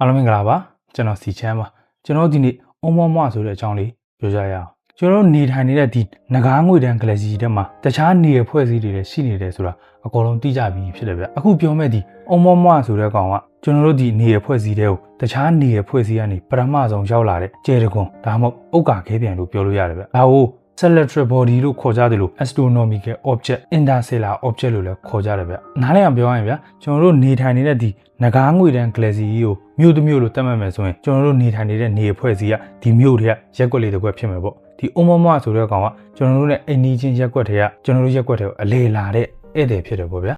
အားလုံးမင်္ဂလာပါကျွန်တော်စီချမ်းပါကျွန်တော်ဒီနေ့အုံမွားမွားဆိုတဲ့အကြောင်းလေးပြောကြရအောင်ကျွန်တော်နေထိုင်နေတဲ့ဒီငကားငွေတန်းကလစီထဲမှာတခြားနေရဖွဲ့စည်းတွေလည်းရှိနေတယ်ဆိုတာအကုန်လုံးသိကြပြီဖြစ်တယ်ဗျအခုပြောမဲ့ဒီအုံမွားမွားဆိုတဲ့ကောင်ကကျွန်တော်တို့ဒီနေရဖွဲ့စည်းတွေကိုတခြားနေရဖွဲ့စည်းကနေပထမဆုံးရောက်လာတဲ့ကျဲတကွန်ဒါမှမဟုတ်ဥက္ကာခဲပြန်လို့ပြောလို့ရတယ်ဗျဒါကို celestial body လို့ခေါ်ကြတယ်လို့ astronomical object interstellar object လို့လည်းခေါ်ကြတယ်ဗျနားလည်အောင်ပြောရရင်ဗျကျွန်တော်တို့နေထိုင်နေတဲ့ဒီငကားငွေတန်း galaxy ကြီးကိုမြို့တစ်မြို့လို့သတ်မှတ်မယ်ဆိုရင်ကျွန်တော်တို့နေထိုင်နေတဲ့နေအဖွဲ့အစည်းကဒီမြို့တွေကရက်ွက်လေးတစ်ခွက်ဖြစ်မယ်ပေါ့ဒီအုံမမဆိုတဲ့ကောင်ကကျွန်တော်တို့နဲ့အိမ်နီးချင်းရက်ွက်တွေကကျွန်တော်တို့ရက်ွက်တွေကိုအလေလာတဲ့ဧည့်သည်ဖြစ်တယ်ပေါ့ဗျာ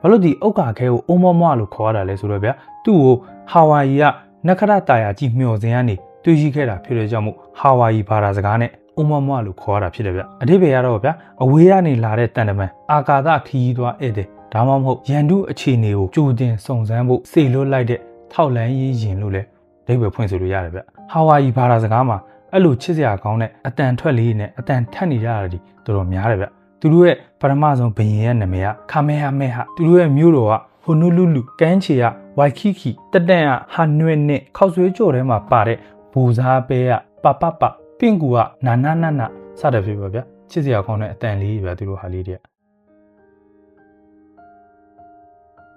ဘာလို့ဒီဥက္ကာခဲကိုအုံမမလို့ခေါ်ရတာလဲဆိုတော့ဗျာသူ့ကိုဟာဝိုင်ကနခရတာယာကြီးမျှော်စင်ကနေ တွေ့ရှိခဲ့တာဖြစ်တဲ့ကြောင့်မို့ဟာဝိုင်ဘာသာစကားနဲ့အုံမမလို့ခေါ်ရတာဖြစ်တယ်ဗျအဓိပ္ပာယ်ကတော့ဗျအဝေးကနေလာတဲ့တန်တမန်အာကာသခီးသွားဧည့်သည်ဒါမှမဟုတ်ရန်တုအခြေအနေကိုကြိုတင်စုံစမ်းဖို့စေလွတ်လိုက်တဲ့ထောက်လန်းရေးရင်လို့လည်းအဓိပ္ပာယ်ဖွင့်ဆိုလို့ရတယ်ဗျဟာဝိုင်ဘာသာစကားမှာအဲ့လိုချစ်စရာကောင်းတဲ့အတန်ထွက်လေးနဲ့အတန်ထက်နေရတာဒီတော်တော်များတယ်ဗျသူတို့ရဲ့ပထမဆုံးဘယင်ရဲ့နာမည်ကခမဲဟာမဲဟာသူတို့ရဲ့မြို့တော်ကဟိုနုလူလူကန်းချေကဝိုက်ခီခီတတန်ကဟာနွဲ့နဲ့ခောက်ဆွေးကြော်ထဲမှာပါတဲ့ ဘူစားပဲကပပပပင့်ကူကနာနာနာနာစတဲ့ဖြစ်ပါဗျချစ်စရာကောင်းတဲ့အတန်လေးပဲသူတို့ဟာလေးတဲ့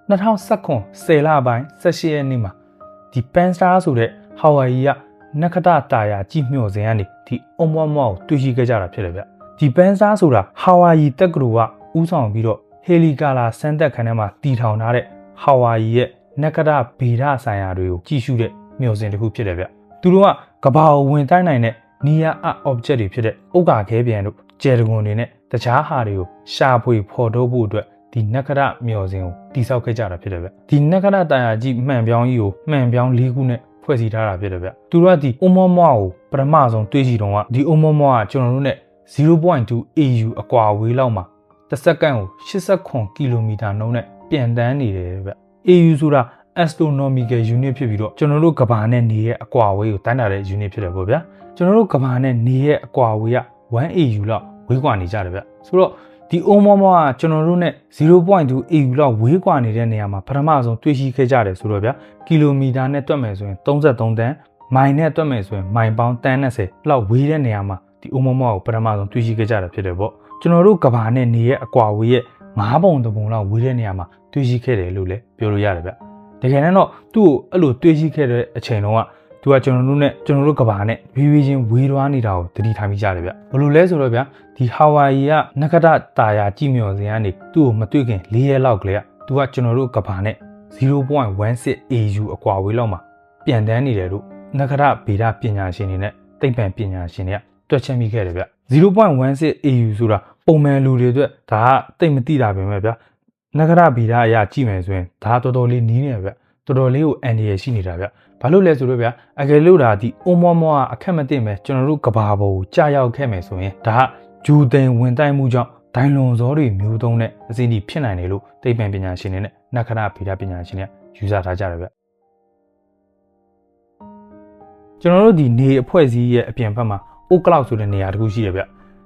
2019 10လပိုင်း18ရက်နေ့မှာဒီပန်စတာဆိုတဲ့ဟာဝိုင်ကနက္ခတတာယာကြည့်မျှော်စင်ကနေဒီအုံမွားမွားကိုတွေ့ရှိခဲ့ကြတာဖြစ်တယ်ဗျဒီပန်စတာဆိုတာဟာဝိုင်တက္ကသိုလ်ကဥဆောင်ပြီးတော့ဟေလီကာလာစမ်းတက်ခန်းထဲမှာတည်ထောင်ထားတဲ့ဟာဝိုင်ရဲ့နက္ခတဗေဒဆိုင်ရာတွေကိုကြည့်ရှုတဲ့မျှော်စင်တစ်ခုဖြစ်တယ်ဗျ သူတို့ကကဘာကိုဝင်တိုင်းနိုင်တဲ့နီယာအ object တွေဖြစ်တဲ့ဥက္ကာခဲပြန်တို့ကျယ်တကွန်တွေနဲ့တခြားဟာတွေကိုရှာဖွေဖော်ထုတ်ဖို့အတွက်ဒီနက္ခရမျော်စင်ကိုတိဆောက်ခဲ့ကြတာဖြစ်တယ်ဗျဒီနက္ခရတာယာကြီးမှန်ပြောင်းကြီးကိုမှန်ပြောင်း၄ခုနဲ့ဖွဲ့စည်းထားတာဖြစ်တယ်ဗျသူတို့ကဒီအုံမောမောကိုပထမဆုံးတွေးကြည့်တော့ကဒီအုံမောမောကကျွန်တော်တို့နဲ့0.2 AU အကွာအဝေးလောက်မှာတစ်စက္ကန့်ကို89ကီလိုမီတာနှုန်းနဲ့ပြန်တန်းနေတယ်ဗျ AU ဆိုတာ astronomical unit ဖြစ်ပြီးတော့ကျွန်တော်တို့ကဘာနဲ့နေရဲ့အကွာအဝေးကိုတိုင်းတာတဲ့ unit ဖြစ်တယ်ပေါ့ဗျာကျွန်တော်တို့ကဘာနဲ့နေရဲ့အကွာအဝေးက 1AU လောက်ဝေးကွာနေကြတယ်ဗျဆိုတော့ဒီအုံမောမောကကျွန်တော်တို့နဲ့0.2 AU လောက်ဝေးကွာနေတဲ့နေရာမှာပထမဆုံးတွေ့ရှိခဲ့ကြတယ်ဆိုတော့ဗျာကီလိုမီတာနဲ့တွက်မယ်ဆိုရင်33တန်းမိုင်နဲ့တွက်မယ်ဆိုရင်မိုင်ပေါင်း130လောက်ဝေးတဲ့နေရာမှာဒီအုံမောမောကိုပထမဆုံးတွေ့ရှိခဲ့ကြတာဖြစ်တယ်ပေါ့ကျွန်တော်တို့ကဘာနဲ့နေရဲ့အကွာဝေးရဲ့၅ပုံတစ်ပုံလောက်ဝေးတဲ့နေရာမှာတွေ့ရှိခဲ့တယ်လို့လည်းပြောလို့ရတယ်ဗျ တကယ်တော့သူ့ကိုအဲ့လိုတွေ့ရှိခဲ့တဲ့အချိန်တုန်းကသူကကျွန်တော်တို့နဲ့ကျွန်တော်တို့ကဘာနဲ့ဝေးဝေးချင်းဝေးရွားနေတာကိုတတိထားမိကြတယ်ဗျဘလို့လဲဆိုတော့ဗျာဒီဟာဝိုင်ကနဂဒတာယာကြည့်မျော်စင်ကနေသူ့ကိုမတွေ့ခင်၄ရက်လောက်ကလေးကသူကကျွန်တော်တို့ကဘာနဲ့0.16 AU အကွာဝေးလောက်မှာပြန်တန်းနေတယ်လို့နဂဒဗေဒပညာရှင်တွေနဲ့သိပ္ပံပညာရှင်တွေကတွက်ချက်မိခဲ့တယ်ဗျ0.16 AU ဆိုတာပုံမှန်လူတွေအတွက်ဒါကတိတ်မသိတာပဲပဲဗျာ နဂရဗီဒအရာကြည့်မယ်ဆိုရင်ဒါတော်တော်လေးနီးနေဗျတော်တော်လေးကိုအန်ဒီရရှိနေတာဗျဘာလို့လဲဆိုတော့ဗျအကယ်လို့ဒါဒီအုံမောမောကအခက်မသိမယ်ကျွန်တော်တို့ကဘာပေါ်ကိုကြာရောက်ခဲ့မယ်ဆိုရင်ဒါကဂျူသိန်ဝင်တိုက်မှုကြောင့်ဒိုင်လွန်ဇောတွေမျိုးသုံးတဲ့အစီအစီဖြစ်နိုင်တယ်လို့သိပ္ပံပညာရှင်တွေနဲ့နက္ခဏဗီဒပညာရှင်တွေကယူဆထားကြတယ်ဗျကျွန်တော်တို့ဒီနေအဖွဲ့အစည်းရဲ့အပြင်ဘက်မှာ O cloud ဆိုတဲ့နေရာတစ်ခုရှိတယ်ဗျ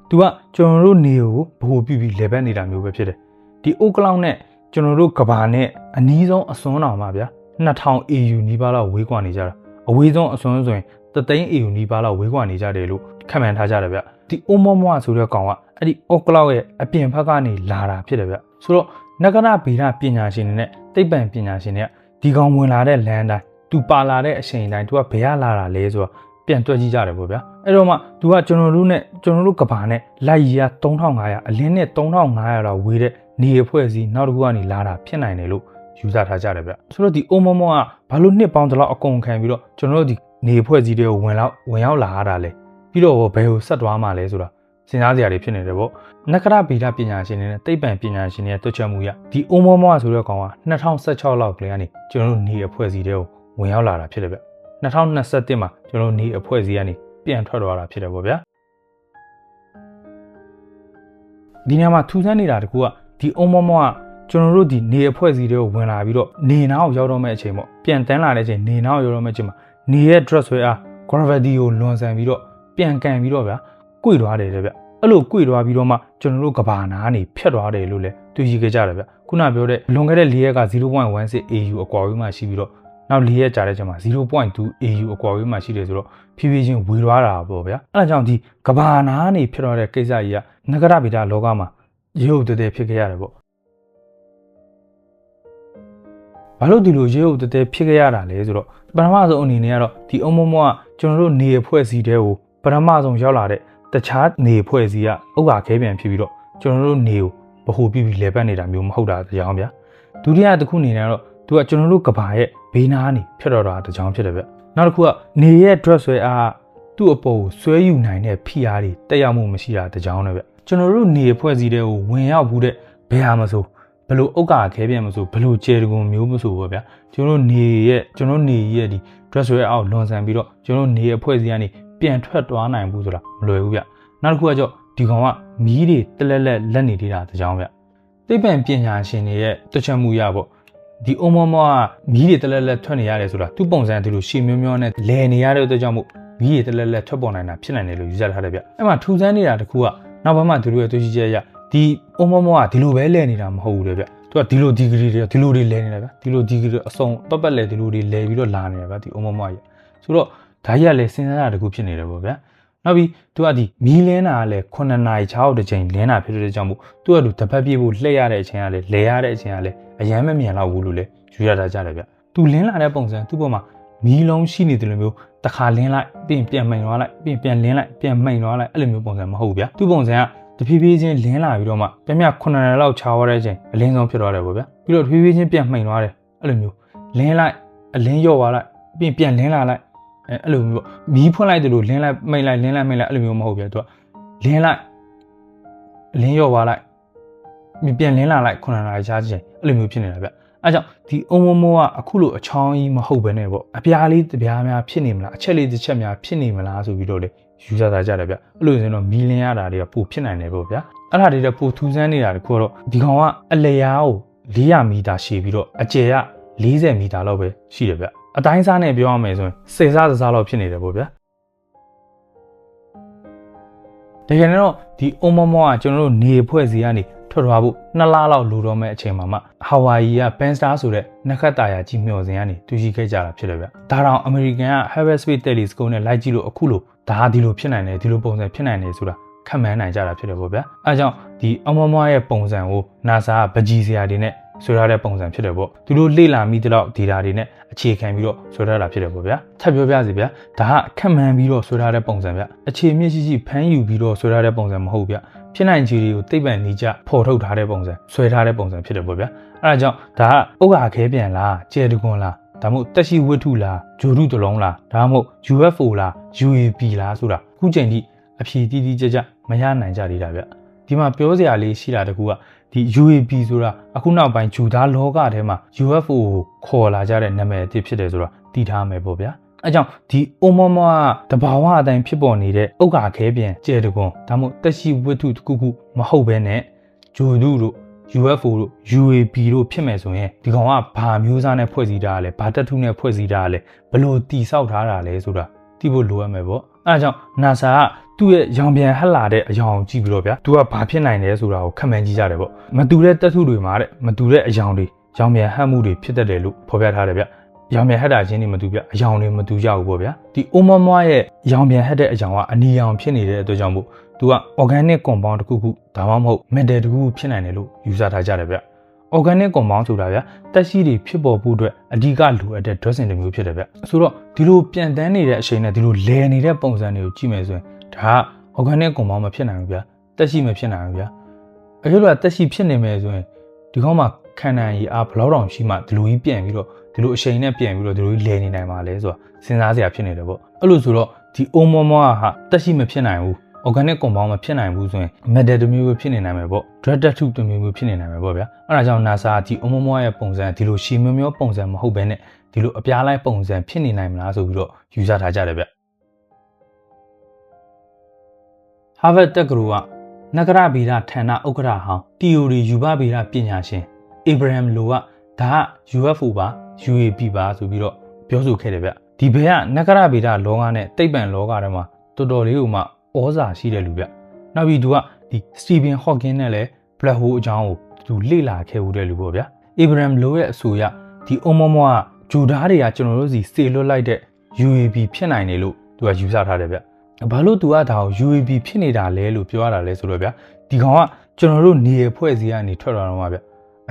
သူကကျွန်တော်တို့နေကိုဗဟိုပြုပြီးလေပတ်နေတာမျိုးပဲဖြစ်တယ် ဒီ O cloud နဲ့ကျွန်တော်တို့ကဘာနဲ့အနီးဆုံးအစွန်းတော်မှာဗျာ2000 AU နီးပါးလောက်ဝေးကွာနေကြတာအဝေးဆုံးအစွန်းဆိုရင်တသိန်း AU နီးပါးလောက်ဝေးကွာနေကြတယ်လို့ခန့်မှန်းထားကြတယ်ဗျဒီ O မမွားဆိုတဲ့ကောင်ကအဲ့ဒီ O cloud ရဲ့အပြင်ဘက်ကနေလာတာဖြစ်တယ်ဗျဆိုတော့နဂရဗေဒပညာရှင်တွေနဲ့သိပ္ပံပညာရှင်တွေကဒီကောင်ဝင်လာတဲ့လမ်းတိုင်းသူပါလာတဲ့အချိန်တိုင်းသူကဘယ်ရလာတာလဲဆိုတော့ပြန်တွက်ကြည့်ကြတယ်ပေါ့ဗျာအဲ့တော့မှသူကကျွန်တော်တို့နဲ့ကျွန်တော်တို့ကဘာနဲ့လိုက်ရီက3500အလင်းနဲ့3500တော့ဝေးတဲ့ နေအဖွဲ့အစည်းနောက်တစ်ခုကနေလာတာဖြစ်နိုင်တယ်လို့ယူဆထားကြတယ်ဗျဆိုတော့ဒီအိုမမောကဘာလို့နှစ်ပေါင်းတလောက်အကုန်ခံပြီးတော့ကျွန်တော်တို့ဒီနေအဖွဲ့အစည်းတွေကိုဝင်လောက်ဝင်ရောက်လာရတာလဲပြီးတော့ဘယ်ကိုဆက်သွားမှလဲဆိုတာစဉ်းစားစရာတွေဖြစ်နေတယ်ပေါ့နက္ခရဗီဒပညာရှင်တွေနဲ့သိပ္ပံပညာရှင်တွေရဲ့တွက်ချက်မှုရဒီအိုမောမောဆိုတဲ့ကောင်က2016လောက်ကလေးကနေကျွန်တော်တို့နေအဖွဲ့အစည်းတွေကိုဝင်ရောက်လာတာဖြစ်တယ်ဗျ2021မှာကျွန်တော်နေအဖွဲ့အစည်းကနေပြန်ထွက်သွားတာဖြစ်တယ်ပေါ့ဗျာဒီနေရာမှာထူးဆန်းနေတာတကူက ဒီအုံမောမောကကျွန်တော်တို့ဒီနေအဖွဲ့အစည်းတွေကိုဝင်လာပြီးတော့နေနာကိုရောက်တော့မဲ့အချိန်ပေါ့ပြန်တန်းလာတဲ့အချိန်နေနာကိုရောက်တော့မဲ့အချိန်မှာနေရဲ့ dress ဆွဲအား gravity ကိုလွန်ဆန်ပြီးတော့ပြန်ကန်ပြီးတော့ဗျာ꿰သွားတယ်တဲ့ဗျအဲ့လို꿰သွားပြီးတော့မှကျွန်တော်တို့ကဘာနာကနေဖြတ်သွားတယ်လို့လည်းတွေ့ရှိခဲ့ကြတယ်ဗျခုနပြောတဲ့လွန်ခဲ့တဲ့၄ရက်က0.16 AU အကွာအဝေးမှာရှိပြီးတော့နောက်၄ရက်ကြာတဲ့ချိန်မှာ0.2 AU အကွာအဝေးမှာရှိတယ်ဆိုတော့ဖြည်းဖြည်းချင်းဝေသွားတာပေါ့ဗျာအဲဒါကြောင့်ဒီကဘာနာနေဖြစ်တော့တဲ့ကိစ္စကြီးကနဂရဗေဒလောကမှာ ရုပ်တည်ဖြစ်ခဲ့ရတယ်ပေါ့ဘာလို့ဒီလိုရုပ်တည်ဖြစ်ခဲ့ရတာလဲဆိုတော့ပထမဆုံးအနေနဲ့ကတော့ဒီအုံမမောကကျွန်တော်တို့နေဖွဲ့စည်းတဲ့ကိုပထမဆုံးရောက်လာတဲ့တခြားနေဖွဲ့စည်းကဥက္ကာခဲပြန်ဖြစ်ပြီးတော့ကျွန်တော်တို့နေကိုဗဟိုပြပြီးလဲပတ်နေတာမျိုးမဟုတ်တာတရားဗျာဒုတိယတစ်ခုအနေနဲ့တော့သူကကျွန်တော်တို့ကဘာရဲ့ဘေးနားနေဖြစ်တော့တာတကြောင်ဖြစ်တယ်ဗျနောက်တစ်ခုကနေရဲ့ dress ဆွဲအားသူ့အပေါ်ကိုဆွဲယူနိုင်တဲ့ဖိအားတွေတက်ရောက်မှုမရှိတာတကြောင်နဲ့ဗျ ကျွန်တော်တို့နေဖွဲ့စည်းတဲ့ကိုဝင်ရောက်ဘူးတဲ့ဘယ်ဟာမဆိုဘလို့ဥက္ကာခဲပြန်မဆိုဘလို့ကျဲတကုံမျိုးမဆိုပေါ့ဗျာကျွန်တော်နေရဲ့ကျွန်တော်နေရဲ့ဒီ dress ဆွဲအောက်လွန်ဆန်ပြီးတော့ကျွန်တော်နေရဲ့ဖွဲ့စည်းကနေပြန်ထွက်သွားနိုင်ဘူးဆိုတာမလွယ်ဘူးဗျနောက်တစ်ခုကကြောဒီကောင်ကမီးတွေတက်လက်လက်လက်နေသေးတာတကြောင်ဗျသိပ္ပံပညာရှင်တွေရဲ့တွက်ချက်မှုရပေါ့ဒီအုံမောမောကမီးတွေတလက်လက်ထွက်နေရတယ်ဆိုတာသူ့ပုံစံဒီလိုရှည်မျိုးမျိုးနဲ့လဲနေရတဲ့အတွက်ကြောင့်မို့မီးတွေတလက်လက်ထွက်ပေါ်နိုင်တာဖြစ်နိုင်တယ်လို့ယူဆထားတယ်ဗျအဲ့မှာထူဆန်းနေတာတခုက နောက်ပိုင်းမှာသူတို့ရဲ့တွေ့ရှိချက်အရဒီအုံမောမောကဒီလိုပဲလဲနေတာမဟုတ်ဘူးလေဗျသူကဒီလိုဒီဂရီတွေဒီလိုတွေလဲနေတာဗျဒီလိုဒီဂရီအစုံပတ်ပတ်လဲဒီလိုတွေလဲပြီးတော့လာနေတာဗျဒီအုံမောမောကြီးဆိုတော့ဒါကြီးကလည်းစဉ်းစားတာတခုဖြစ်နေတယ်ပေါ့ဗျာနောက်ပြီးသူကဒီမီးလင်းတာကလည်း9နာရီ6တစ်ချိန်လင်းတာဖြစ်တဲ့ကြောင့်မို့သူကလူတပတ်ပြည့်ဖို့လှည့်ရတဲ့အချိန်ကလည်းလဲရတဲ့အချိန်ကလည်းအယမ်းမမြန်တော့ဘူးလို့လည်းယူရတာကြတယ်ဗျသူလင်းလာတဲ့ပုံစံသူ့ပေါ်မှာ မီးလုံးရှိနေတယ်လို့မျိုးတစ်ခါလင်းလိုက်ပြီးရင်ပြန်မှိန်သွားလိုက်ပြီးရင်ပြန်လင်းလိုက်ပြန်မှိန်သွားလိုက်အဲ့လိုမျိုးပုံစံမဟုတ်ဗျာသူ့ပုံစံကတဖြည်းဖြည်းချင်းလင်းလာပြီးတော့မှပြန်မြ9နာရီလောက်ခြားသွားတဲ့အချိန်အလင်းဆုံးဖြစ်သွားတယ်ပေါ့ဗျာပြီးတော့တဖြည်းဖြည်းချင်းပြန်မှိန်သွားတယ်အဲ့လိုမျိုးလင်းလိုက်အလင်းရော့သွားလိုက်ပြီးရင်ပြန်လင်းလာလိုက်အဲအဲ့လိုမျိုးပေါ့မီးဖွင့်လိုက်တယ်လို့လင်းလိုက်မိတ်လိုက်လင်းလိုက်မိတ်လိုက်အဲ့လိုမျိုးမဟုတ်ဗျာသူကလင်းလိုက်လင်းရော့သွားလိုက်ပြန်လင်းလာလိုက်ခုနနာရီချားချင်းအဲ့လိုမျိုးဖြစ်နေတာဗျ အဲကြောင့်ဒီအုံမမောကအခုလိုအချောင်းကြီးမဟုတ်ဘဲနဲ့ပေါ့အပြားလေးတပြားများဖြစ်နေမလားအချက်လေးတစ်ချက်များဖြစ်နေမလားဆိုပြီးတော့လေယူဆတာကြတယ်ဗျအဲ့လိုဆိုရင်တော့မီလင်ရတာတွေကပိုဖြစ်နိုင်တယ်ပေါ့ဗျာအဲ့ဒါတွေတော့ပိုထူးဆန်းနေတာတခုတော့ဒီကောင်ကအလျားကို400မီတာရှည်ပြီးတော့အကျယ်က40မီတာလောက်ပဲရှိတယ်ဗျအတိုင်းစားနဲ့ပြောရမယ်ဆိုရင်စေစားစစားလောက်ဖြစ်နေတယ်ပေါ့ဗျာတကယ်တော့ဒီအုံမမောကကျွန်တော်တို့နေဖွဲ့စီကနေ ထွက်သွားဖို့နှစ်လလောက်လိုတော့မဲ့အချိန်မှာမှဟာဝိုင်ယီကပန်စတာဆိုတဲ့နက္ခတ္တရာကြီးမျှော်စင်ကနေတူရှိခဲ့ကြတာဖြစ်တယ်ဗျ။ဒါတောင်အမေရိကန်က Hubble Space Telescope နဲ့လိုက်ကြည့်လို့အခုလို့ဒါဒီလိုဖြစ်နိုင်တယ်ဒီလိုပုံစံဖြစ်နိုင်တယ်ဆိုတာခန့်မှန်းနိုင်ကြတာဖြစ်တယ်ပေါ့ဗျာ။အဲကြောင့်ဒီအမမရဲ့ပုံစံကို NASA ကပကြီးစရာတွေနဲ့ဆွဲထားတဲ့ပုံစံဖြစ်တယ်ပေါ့သူတို့လေ့လာမိတဲ့လောက် data တွေနဲ့အခြေခံပြီးတော့ဆွဲထားတာဖြစ်တယ်ပေါ့ဗျာထပ်ပြောပြစီဗျာဒါကအခက်မှန်ပြီးတော့ဆွဲထားတဲ့ပုံစံဗျအခြေမြင့်ရှိရှိဖမ်းယူပြီးတော့ဆွဲထားတဲ့ပုံစံမဟုတ်ဗျ ဖြစ်နိုင်ခြေတွေကိုသိပ္ပံနေကြဖော်ထုတ်ထားတဲ့ပုံစံဆွဲထားတဲ့ပုံစံဖြစ်တယ်ပေါ့ဗျာအဲဒါကြောင့်ဒါကဥက္ကာခဲပြန်လားကျဲတကွန်လားဒါမှမဟုတ်တက်ရှိဝတ္ထုလားဂျိုရုတလုံးလားဒါမှမဟုတ် UFO လား UAP လားဆိုတာအခုချိန်ထိအဖြေတိတိကျကျမရနိုင်ကြသေးတာဗျဒီမှာပြောစရာလေးရှိတာတကူကဒီ UAP ဆိုတာအခုနောက်ပိုင်းဂျူသားလောကထဲမှာ UFO ကိုခေါ်လာကြတဲ့နာမည်အသစ်ဖြစ်တယ်ဆိုတာသိထားမယ်ပေါ့ဗျာ အဲကြောင့်ဒီအိုမမကတဘာဝအတိုင်းဖြစ်ပေါ်နေတဲ့ဥက္ကာခဲပြန်ကျဲတကွန်ဒါမှမဟုတ်တက်ရှိဝတ္ထုတစ်ခုခုမဟုတ်ဘဲနဲ့ဂျိုဒုတို့ UFO တို့ UAP တို့ဖြစ်မယ်ဆိုရင်ဒီကောင်ကဘာမျိုးစားနဲ့ဖွဲ့စည်းထားတာလဲဘာတက်ထုနဲ့ဖွဲ့စည်းထားတာလဲဘလို့တိဆောက်ထားတာလဲဆိုတာသိဖို့လိုအပ်မယ်ပေါ့အဲဒါကြောင့် NASA ကသူ့ရဲ့ရောင်ပြန်ဟက်လာတဲ့အယောင်ကြည့်ပြီးတော့ဗျာသူကဘာဖြစ်နိုင်လဲဆိုတာကိုခက်မှန်းကြည့်ကြတယ်ပေါ့မတူတဲ့တက်ထုတွေမှာတဲ့မတူတဲ့အယောင်တွေရောင်ပြန်ဟက်မှုတွေဖြစ်တတ်တယ်လို့ဖော်ပြထားတယ်ဗျ ရောင်ပြန်ဟက်တာချင်းတွေမတူဗျအယောင်တွေမတူကြဘူးပေါ့ဗျာဒီအိုမမွားရဲ့ရောင်ပြန်ဟက်တဲ့အယောင်ကအနီရောင်ဖြစ်နေတဲ့အတွက်ကြောင့်မို့သူက organic compound တစ်ခုခုဒါမှမဟုတ် metal တစ်ခုခုဖြစ်နိုင်တယ်လို့ယူဆထားကြတယ်ဗျ organic compound ဆိုတာဗျတက်ရှိတွေဖြစ်ပေါ်ဖို့အတွက်အဓိကလိုအပ်တဲ့ dressing တစ်မျိုးဖြစ်တယ်ဗျဆိုတော့ဒီလိုပြန်တန်းနေတဲ့အချိန်နဲ့ဒီလိုလဲနေတဲ့ပုံစံတွေကိုကြည့်မယ်ဆိုရင်ဒါက organic compound မဖြစ်နိုင်ဘူးဗျတက်ရှိမဖြစ်နိုင်ဘူးဗျအခုလိုတက်ရှိဖြစ်နေမယ်ဆိုရင်ဒီကောင်မှာခန္ဓာရည်အားဘလောက်တောင်ရှိမှဒီလိုကြီးပြန်ပြီးတော့ ဒီလိုအချိန်နဲ့ပြန်ပြီးတော့ဒီလိုကြီးလဲနေနိုင်ပါလဲဆိုတာစဉ်းစားစရာဖြစ်နေတယ်ပေါ့အဲ့လိုဆိုတော့ဒီ omo မွားဟာတက်ရှိမဖြစ်နိုင်ဘူး organic compound မဖြစ်နိုင်ဘူးဆိုရင် metal တစ်မျိုးပဲဖြစ်နေနိုင်မယ်ပေါ့ drug တစ်ထုတစ်မျိုးမျိုးဖြစ်နေနိုင်မယ်ပေါ့ဗျာအဲ့ဒါကြောင့် NASA ဒီအမမွားရဲ့ပုံစံဒီလိုရှည်မျိုးမျိုးပုံစံမဟုတ်ဘဲနဲ့ဒီလိုအပြားလိုက်ပုံစံဖြစ်နေနိုင်မလားဆိုပြီးတော့ယူဆထားကြတယ်ဗျ Harvard တက္ကသိုလ်ကနဂရဗေဒဌာနဥက္ကဋ္ဌဟောင်း theory ယူဘဗေဒပညာရှင် Abraham Low က ဒါက UFO ပါ UAP ပါဆိုပြီးတော့ပြောဆိုခဲ့တယ်ဗျဒီဘဲကနဂရဗေဒလောကနဲ့တိတ်ပံလောကထဲမှာတော်တော်လေးကိုမှဩဇာရှိတဲ့လူဗျနောက်ပြီးသူကဒီ Stephen Hawking နဲ့လည်း Black Hole အကြောင်းကိုသူလေ့လာခဲ့ဦးတဲ့လူပေါ့ဗျာ။ Abraham Low ရဲ့အဆိုအရဒီအုံမမောကဂျူဓားတွေကကျွန်တော်တို့စီစေလွတ်လိုက်တဲ့ UAB ဖြစ်နိုင်တယ်လို့သူကယူဆထားတယ်ဗျ။ဘာလို့သူကဒါကို UAB ဖြစ်နေတာလဲလို့ပြောရတာလဲဆိုတော့ဗျာဒီကောင်ကကျွန်တော်တို့နေရဖွဲ့စည်းကနေထွက်လာတော့မှဗျ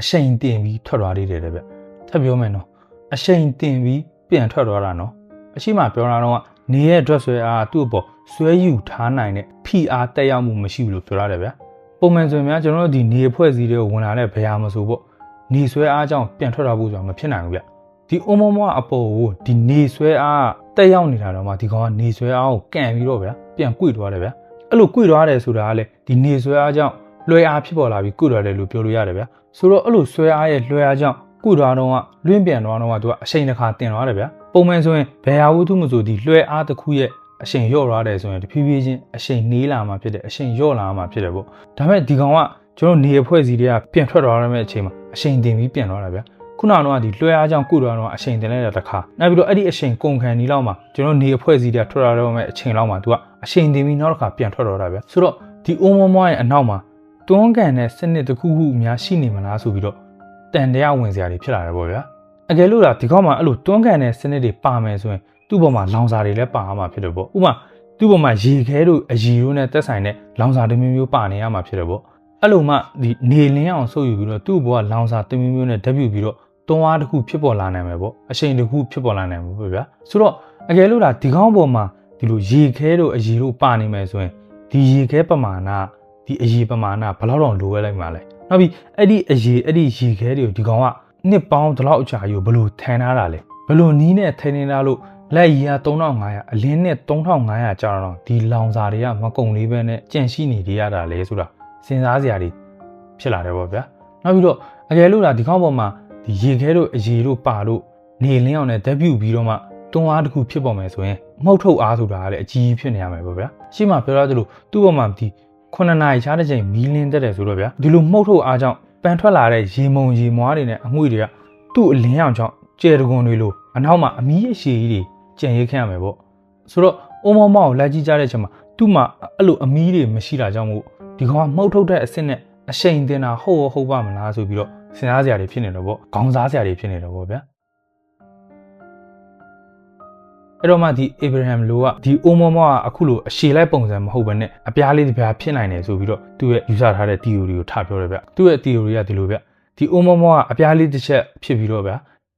အရှိန်တင်ပြီးထွက်သွားသေးတယ်တဲ့ဗျ။ထပ်ပြောမယ်နော်အရှိန်တင်ပြီးပြန်ထွက်သွားတာနော်။အရှိမပြောတာတော့နေရဲ့အတွက်ဆွဲအားသူ့အပေါ်ဆွဲယူထားနိုင်တဲ့ဖိအားတက်ရောက်မှုမရှိဘူးလို့ပြောရတယ်ဗျာပုံမှန်ဆိုရင်များကျွန်တော်တို့ဒီနေဖွဲ့စည်းတွေကိုဝင်လာတဲ့ဘယ်ဟာမဆိုပေါ့နေဆွဲအားကြောင့်ပြန်ထွက်သွားဖို့ဆိုတာမဖြစ်နိုင်ဘူးဗျဒီအုံမမအပေါ်ကိုဒီနေဆွဲအားတက်ရောက်နေတာတော့မှဒီကောင်ကနေဆွဲအားကိုကန်ပြီးတော့ဗျာပြန်꿰သွားတယ်ဗျာအဲ့လို꿰သွားတယ်ဆိုတာကလေဒီနေဆွဲအားကြောင့် လွှဲအားဖြစ်ပေါ်လာပြီး꿰သွားတယ်လို့ပြောလို့ရတယ်ဗျာဆိုတော့အဲ့လိုဆွဲအားရဲ့လွှဲအားကြောင့်꿰သွားတော့ကလွင့်ပြန်သွားတော့ကသူကအချိန်တစ်ခါတင်သွားတယ်ဗျာပုံမှန်ဆိုရင်ဘယ်ဟာဝတ္ထုမဆိုဒီလွှဲအားတစ်ခုရဲ့အရှိန်လျော့သွားတယ်ဆိုရင်တဖြည်းဖြည်းချင်းအရှိန်နှေးလာမှာဖြစ်တယ်အရှိန်လျော့လာမှာဖြစ်တယ်ပေါ့ဒါပေမဲ့ဒီကောင်ကကျွန်တော်နေရဖွဲ့စီတွေကပြန်ထွက်သွားရမယ့်အချိန်မှာအရှိန်တင်ပြီးပြန်သွားတာဗျာခုနကတော့ဒီလွှဲအားကြောင့်ကုတော့တော့အရှိန်တင်လိုက်တာတစ်ခါနောက်ပြီးတော့အဲ့ဒီအရှိန်ကုန်ခံဒီလောက်မှာကျွန်တော်နေရဖွဲ့စီတွေကထွက်လာတော့မယ့်အချိန်လောက်မှာသူကအရှိန်တင်ပြီးနောက်တစ်ခါပြန်ထွက်တော့တာဗျာဆိုတော့ဒီအိုးမမွားရဲ့အနောက်မှာ တွန်းကန်တဲ့စနစ်တစ်ခုခုများရှိနေမလားဆိုပြီးတော့တန်တရားဝင်စရာတွေဖြစ်လာတယ်ပေါ့ဗျာအကယ်လို့လားဒီကောက်မှာအဲ့လိုတွန်းကန်တဲ့စနစ်တွေပါမယ်ဆိုရင်သူ့ပေါ်မှာလောင်စာတွေလည်းပါရမှာဖြစ်တယ်ပေါ့ဥပမာသူ့ပေါ်မှာရေခဲတို့အရီတို့နဲ့သက်ဆိုင်တဲ့လောင်စာတစ်မျိုးမျိုးပါနေရမှာဖြစ်တယ်ပေါ့အဲ့လိုမှဒီနေလင်းအောင်ဆုပ်ယူပြီးတော့သူ့ဘောကလောင်စာတစ်မျိုးမျိုးနဲ့ဓာတ်ပြုပြီးတော့တွန်းအားတစ်ခုဖြစ်ပေါ်လာနိုင်မယ်ပေါ့အရှိန်တစ်ခုဖြစ်ပေါ်လာနိုင်မှာပေါ့ဗျာဆိုတော့အကယ်လို့ဒါဒီကောင်းပေါ်မှာဒီလိုရေခဲတို့အရီတို့ပါနေမယ်ဆိုရင်ဒီရေခဲပမာဏ ဒီအရီပမာဏဘယ်လောက်တော့လိုဝဲလိုက်မှာလဲနောက်ပြီးအဲ့ဒီအရီအဲ့ဒီရေခဲတွေကိုဒီကောင်ကနှစ်ပေါင်းဒီလောက်အကြာကြီးကိုဘယ်လိုထန်ထားတာလဲဘယ်လိုနီးနဲ့ထင်းနေတာလို့လက်ရီက3500အလင်းနဲ့3500ကြာတော့ဒီလောင်စာတွေကမကုံလေးပဲနဲ့ကြန့်ရှိနေရတာလေဆိုတာစဉ်းစားစရာတွေဖြစ်လာတယ်ပေါ့ဗျာနောက်ပြီးတော့အကယ်လို့လားဒီခေါက်ပေါ်မှာဒီရေခဲတို့အရေတို့ပါလို့နေလင်းအောင်နဲ့ဓာတ်ပြုတ်ပြီးတော့မှတွန်းအားတစ်ခုဖြစ်ပေါ်မယ်ဆိုရင်မှုတ်ထုတ်အားဆိုတာကလည်းအကြီးကြီးဖြစ်နေရမယ်ပေါ့ဗျာရှေ့မှာပြောရသလိုသူ့ပေါ်မှာဒီ 9နာရီချားတဲ့ချိန်မီးလင်းတက်တယ်ဆိုတော့ဗျာဒီလိုမှုတ်ထုတ်အားကြောင့်ပန်ထွက်လာတဲ့ရေမုံရေမွားတွေနဲ့အငွေ့တွေကသူ့အလင်းအောင်ကြောင့်ကျယ်တကွန်တွေလိုအနောက်မှာအမီးအရှည်ကြီးတွေကြံရိတ်ခန့်ရမယ်ပေါ့ဆိုတော့အိုးမောမောကိုလက်ကြည့်ကြတဲ့ချိန်မှာသူ့မှာအဲ့လိုအမီးတွေမရှိတာကြောင့်မို့ဒီကောင်ကမှုတ်ထုတ်တဲ့အစ်စ်နဲ့အရှိန်တင်တာဟုတ်ရောဟုတ်ပါမလားဆိုပြီးတော့စဉ်းစားစရာတွေဖြစ်နေတော့ပေါ့ခေါင်းစားစရာတွေဖြစ်နေတော့ပေါ့ဗျာ အဲ့တော့မှဒီ Abraham Low ကဒီ Omomo ကအခုလိုအရှည်လိုက်ပုံစံမဟုတ်ဘဲနဲ့အပြားလေးတစ်ပြားဖြစ်နိုင်တယ်ဆိုပြီးတော့သူ့ရဲ့ယူဆထားတဲ့ theory ကိုထပြောတယ်ဗျသူ့ရဲ့ theory ကဒီလိုဗျဒီ Omomo ကအပြားလေးတစ်ချက်ဖြစ်ပြီးတော့ဗျ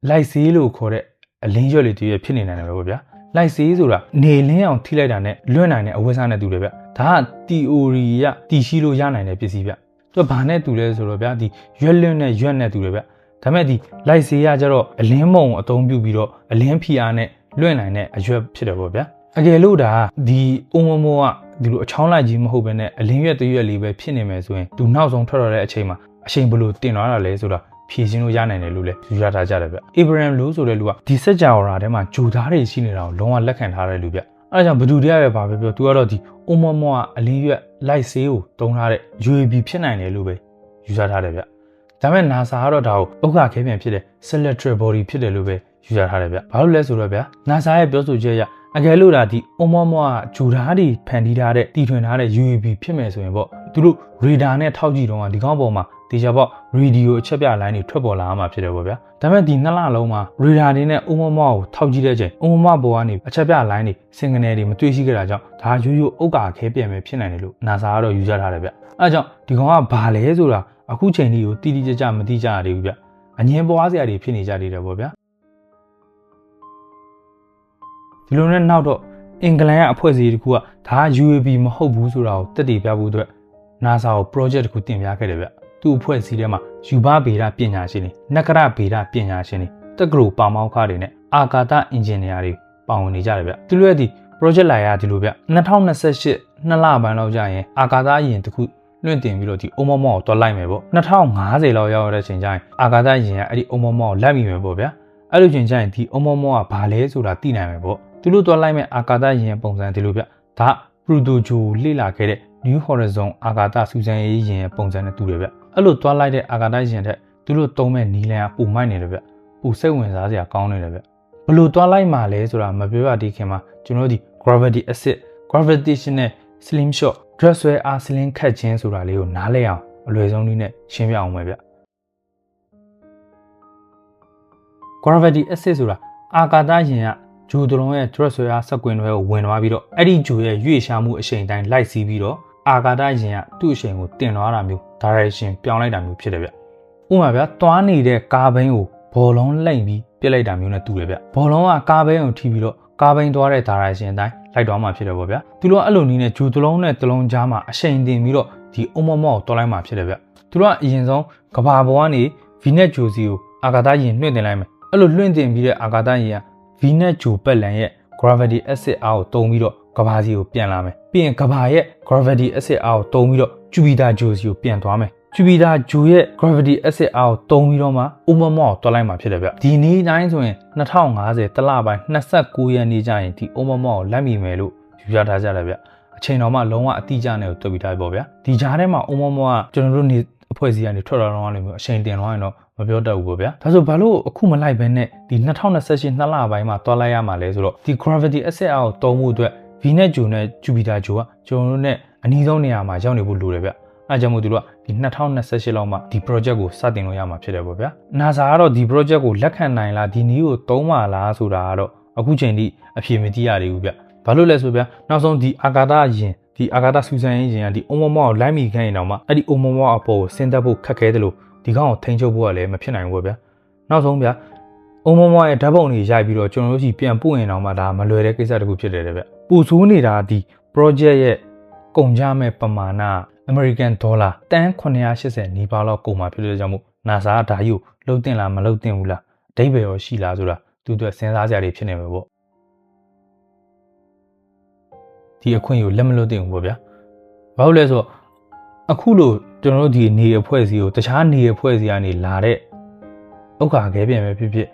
လိုက်ဆေးလို့ခေါ်တဲ့အလင်းရွက်လေးတည်းဖြစ်နေနိုင်တယ်ပဲဗျာလိုက်ဆေးဆိုတာနေလင်းအောင်ထိလိုက်တာနဲ့လွတ်နိုင်တဲ့အဝတ်စားနဲ့တူတယ်ဗျဒါက theory ရတည်ရှိလို့ရနိုင်တဲ့ပစ္စည်းဗျသူကဘာနဲ့တူလဲဆိုတော့ဗျာဒီရွက်လွတ်နဲ့ရွက်နဲ့တူတယ်ဗျဒါမဲ့ဒီလိုက်ဆေးရကြတော့အလင်းမုံအသုံးပြုပြီးတော့အလင်းဖီအားနဲ့ လွတ်နိုင်တဲ့အရွက်ဖြစ်တယ်ပေါ့ဗျာအကယ်လို့ဒါဒီအုံမမောကဒီလိုအချောင်းလိုက်ကြီးမဟုတ်ဘဲနဲ့အလင်းရွက်တရွက်လေးပဲဖြစ်နေမယ်ဆိုရင်သူနောက်ဆုံးထွက်တော့တဲ့အချိန်မှာအချိန်ဘလို့တင်သွားတာလဲဆိုတာဖြည့်ရှင်းလို့ရနိုင်တယ်လို့လည်းယူရထားကြတယ်ဗျ။ Abraham Low ဆိုတဲ့လူကဒီစက်ကြောရာထဲမှာဂျိုသားတွေရှိနေတာကိုလုံးဝလက်ခံထားတဲ့လူဗျ။အဲဒါကြောင့်ဘသူတရားပဲပါပဲပြောသူကတော့ဒီအုံမမောကအလင်းရွက်လိုက်ဆေးကိုတုံးထားတဲ့ UAB ဖြစ်နိုင်တယ်လို့ပဲယူဆထားတယ်ဗျ။ဒါပေမဲ့ NASA ကတော့ဒါကိုဥက္ကခဲပြန်ဖြစ်တဲ့ celestial body ဖြစ်တယ်လို့ပဲ ယူဆထားတယ်ဗျ။ဘာလို့လဲဆိုတော့ဗျာ NASA ရဲ့ပြောဆိုချက်အရအကယ်လို့ဒါဒီအုံမမောကဂျိုသားတွေဖန်တီးထားတဲ့တည်ထွင်ထားတဲ့ UAB ဖြစ်မယ်ဆိုရင်ပေါ့သူတို့ရေဒါနဲ့ထောက်ကြည့်တော့ဒီကောင်းပေါ်မှာတေချာပေါ့ရေဒီယိုအချက်ပြလိုင်းတွေထွက်ပေါ်လာမှာဖြစ်တယ်ပေါ့ဗျာဒါပေမဲ့ဒီနှစ်လလုံးမှာရေဒါတွေနဲ့အုံမမောကိုထောက်ကြည့်တဲ့ချိန်အုံမမောပေါ်ကနေအချက်ပြလိုင်းတွေစင်ကနေတွေမတွေ့ရှိခဲ့တာကြောင့်ဒါရိုးရိုးဥက္ကာခဲပြန်ပဲဖြစ်နိုင်တယ်လို့ NASA ကတော့ယူဆထားတယ်ဗျအဲကြောင့်ဒီကောင်ကဘာလဲဆိုတာအခုချိန်ကြီးကိုတိတိကျကျမသိကြရသေးဘူးဗျအငင်းပွားစရာတွေဖြစ်နေကြသေးတယ်ပေါ့ဗျာ ဒီလိုနဲ့နောက်တော့အင်္ဂလန်ကအဖွဲ့အစည်းတခုကဒါ UAB မဟုတ်ဘူးဆိုတာကိုတက်တည်ပြဖို့အတွက် NASA ကို project တခုတင်ပြခဲ့တယ်ဗျသူ့အဖွဲ့အစည်းထဲမှာယူဘဗေဒပညာရှင်တွေနက္ကရဗေဒပညာရှင်တွေတက္ကသိုလ်ပါမောက္ခတွေနဲ့အာကာသအင်ဂျင်နီယာတွေပါဝင်နေကြတယ်ဗျသူတို့ရဲ့ဒီ project လာရဒီလိုဗျ2028နှစ်လပိုင်းလောက်ကြာရင်အာကာသယာဉ်တခုလွင့်တင်ပြီးတော့ဒီအုံမမောကိုတွားလိုက်မယ်ပေါ့2050လောက်ရောက်ရတဲ့ချိန်ကျရင်အာကာသယာဉ်ကအဲ့ဒီအုံမမောကိုလက်မိမယ်ပေါ့ဗျာအဲ့လိုချိန်ကျရင်ဒီအုံမမောကဘာလဲဆိုတာသိနိုင်မယ်ပေါ့ သူတို့သွားလိုက်မဲ့အာကာသယာဉ်ပုံစံဒီလိုဗျဒါပလူတိုဂျိုလေ့လာခဲ့တဲ့ New Horizon အာကာသစူးစမ်းရေးယာဉ်ပုံစံနဲ့တူတယ်ဗျအဲ့လိုသွားလိုက်တဲ့အာကာသယာဉ်ထက်သူတို့သုံးမဲ့နီလန်ကပုံမိုက်နေတယ်ဗျပူစိတ်ဝင်စားစရာကောင်းနေတယ်ဗျဘလို့သွားလိုက်မှာလဲဆိုတာမပြောရသေးခင်မှာကျွန်တော်တို့ဒီ gravity acid gravitational slim shot dress ဆွဲအား slim ခတ်ခြင်းဆိုတာလေးကိုနားလည်အောင်အလွယ်ဆုံးနည်းနဲ့ရှင်းပြအောင်ပဲဗျ gravity acid ဆိုတာအာကာသယာဉ်က ဂျိုတလုံးရဲ့ dress ဆွဲအားစက်ကွင်းတွေကိုဝင်သွားပြီးတော့အဲ့ဒီဂျိုရဲ့ရွေ့ရှားမှုအရှိန်တိုင်းလိုက်စီးပြီးတော့အာကာသယာဉ်ကသူ့အရှိန်ကိုတင်သွားတာမျိုး direction ပြောင်းလိုက်တာမျိုးဖြစ်တယ်ဗျဥပမာဗျာသွားနေတဲ့ကားဘိန်းကိုဘောလုံးလိမ့်ပြီးပြစ်လိုက်တာမျိုးနဲ့တူတယ်ဗျဘောလုံးကကားဘိန်းကိုထိပြီးတော့ကားဘိန်းသွားတဲ့ direction အတိုင်းလိုက်သွားမှဖြစ်တယ်ပေါ့ဗျာသူတို့ကအဲ့လိုနည်းနဲ့ဂျိုတလုံးနဲ့တလုံးကြားမှာအရှိန်တင်ပြီးတော့ဒီအုံမော့မော့ကိုတွားလိုက်မှဖြစ်တယ်ဗျသူတို့ကအရင်ဆုံးကဘာပေါ်ကနေ V-net ဂျိုစီကိုအာကာသယာဉ်လွှင့်တင်လိုက်မယ်အဲ့လိုလွှင့်တင်ပြီးတဲ့အာကာသယာဉ်က V-net ဂျိုပက်လန်ရဲ့ gravity acid အားကိုတုံးပြီးတော့ကဘာစီကိုပြန်လာမယ်ပြီးရင်ကဘာရဲ့ gravity acid အားကိုတုံးပြီးတော့ Jupiter ဂျိုစီကိုပြန်သွားမယ် Jupiter ဂျိုရဲ့ gravity acid အားကိုတုံးပြီးတော့မှဥမမော့ကိုတွားလိုက်မှာဖြစ်တယ်ဗျဒီနေ့တိုင်းဆိုရင်2050တလပိုင်း29ရက်နေ့ကျရင်ဒီဥမမော့ကိုလက်မိမယ်လို့ယူရထားကြတယ်ဗျအချိန်တော်မှလုံးဝအတိအကျနဲ့ကိုတွက်ပြီးသားပေါ့ဗျာဒီကြားထဲမှာဥမမော့ကကျွန်တော်တို့နေအဖွဲ့အစည်းကနေထွက်လာတော့လည်းမျိုးအချိန်တင်သွားရင်တော့ မပြောတတ်ဘူးပေါ့ဗျာဒါဆိုဘာလို့အခုမလိုက်ဘဲနဲ့ဒီ2028နှစ်လပိုင်းမှာတွားလိုက်ရမှာလဲဆိုတော့ဒီ gravity asset အားကိုတုံးမှုအတွက် V နဲ့ Jupiter နဲ့ Jupiter ဂျိုကကျွန်တော်တို့ ਨੇ အနည်းဆုံးနေရာမှာရောက်နေဖို့လိုတယ်ဗျအဲကြောင့်မို့သူတို့ကဒီ2028လောက်မှဒီ project ကိုစတင်လို့ရမှာဖြစ်တယ်ပေါ့ဗျာ NASA ကတော့ဒီ project ကိုလက်ခံနိုင်လားဒီနည်းကိုသုံးပါလားဆိုတာကတော့အခုချိန်ထိအဖြေမသိရသေးဘူးဗျဘာလို့လဲဆိုဗျာနောက်ဆုံးဒီအာကာသယာဉ်ဒီအာကာသစူးစမ်းရေးယာဉ်ကဒီအုံမမောက်ကိုလိုက်မိခိုင်းရင်တော့မှအဲ့ဒီအုံမမောက်အပေါ်ကိုဆင်းသက်ဖို့ခက်ခဲတယ်လို့ ဒီကောင်ကိုထိန်းချုပ်ဖို့ကလည်းမဖြစ်နိုင်ဘူးဗျာနောက်ဆုံးဗျာအုံမမောက်ရဲ့ဓာတ်ပုံတွေရိုက်ပြီးတော့ကျွန်တော်တို့စီပြန်ပို့ရင်တော့မှဒါမလွယ်တဲ့ကိစ္စတခုဖြစ်တယ်တဲ့ဗျပူဆိုးနေတာဒီ project ရဲ့ကုန်ကြမဲ့ပမာဏ American Dollar တန်း980နီးပါးလောက်ကုန်မှာဖြစ်တဲ့ကြောင့်မို့ NASA ကဒါကြီးကိုလှုပ်တင်လားမလှုပ်တင်ဘူးလားအဓိပ္ပာယ်ရောရှိလားဆိုတာသူတို့စဉ်းစားကြရတွေဖြစ်နေမှာပေါ့ဒီအခွင့်အရေးကိုလက်မလွတ်တင်ဘူးပေါ့ဗျာဘာလို့လဲဆိုတော့ အခုလို့ကျွန်တော်တို့ဒီနေအဖွဲ့အစည်းကိုတခြားနေအဖွဲ့အစည်းကနေလာတဲ့ဥက္ကာခဲပြန်ပဲဖြစ်ဖြစ်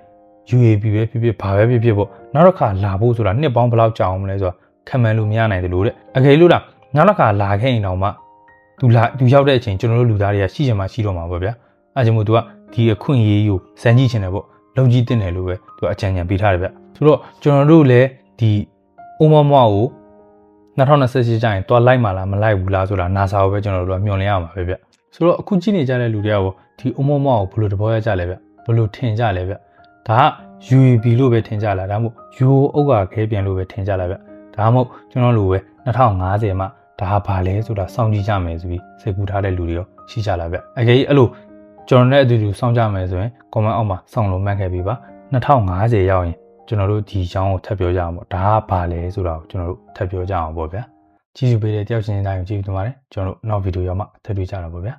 UAB ပဲဖြစ်ဖြစ်ဘာပဲဖြစ်ဖြစ်ပေါ့နောက်တစ်ခါလာဖို့ဆိုတာနှစ်ပေါင်းဘယ်လောက်ကြာအောင်မလဲဆိုတော့ခံမှန်းလို့မရနိုင်တယ်လို့တဲ့အကယ်လို့လားနောက်တစ်ခါလာခဲ့ရင်တော့မှသူလာသူရောက်တဲ့အချိန်ကျွန်တော်တို့လူသားတွေကရှိချင်မှရှိတော့မှာပေါ့ဗျာအဲကြောင့်မို့သူကဒီအခွင့်အရေးကိုစမ်းကြည့်ချင်တယ်ပေါ့လုံကြည့်တင်တယ်လို့ပဲသူအကြံဉာဏ်ပေးထားတယ်ဗျဆိုတော့ကျွန်တော်တို့လည်းဒီအိုမမောကို 2028ကျရင်တွားလိုက်မှာလားမလိုက်ဘူးလားဆိုတာ NASA ကိုပဲကျွန်တော်တို့ကမျှော်လင့်ရမှာပဲဗျဆိုတော့အခုကြည့်နေကြတဲ့လူတွေကရောဒီအိုမမောကိုဘယ်လိုတဘောရကြလဲဗျဘယ်လိုထင်ကြလဲဗျဒါက UAB လို့ပဲထင်ကြလားဒါမှမဟုတ် UO ဥက္ကာခဲပြန်လို့ပဲထင်ကြလားဗျဒါမှမဟုတ်ကျွန်တော်တို့ပဲ2050မှာဒါဘာလဲဆိုတာစောင့်ကြည့်ကြမယ်ဆိုပြီးစိတ်ကူးထားတဲ့လူတွေရောရှိကြလားဗျအကယ်အဲ့လိုကျွန်တော်နဲ့အတူတူစောင့်ကြမယ်ဆိုရင် comment အောက်မှာစောင့်လို့မှတ်ခဲ့ပြီးပါ2050ရောက်ရင် ကျွန်တော်တို့ဒီအကြောင်းကိုထပ်ပြောကြအောင်ပေါ့ဒါကဘာလဲဆိုတာကိုကျွန်တော်တို့ထပ်ပြောကြအောင်ပေါ့ဗျာကြည့်ရှုပေးတဲ့တယောက်ချင်းတိုင်းကိုကြည့်ပြီးတင်ပါတယ်ကျွန်တော်တို့နောက်ဗီဒီယိုရောက်မှထပ်တွေ့ကြတာပေါ့ဗျာ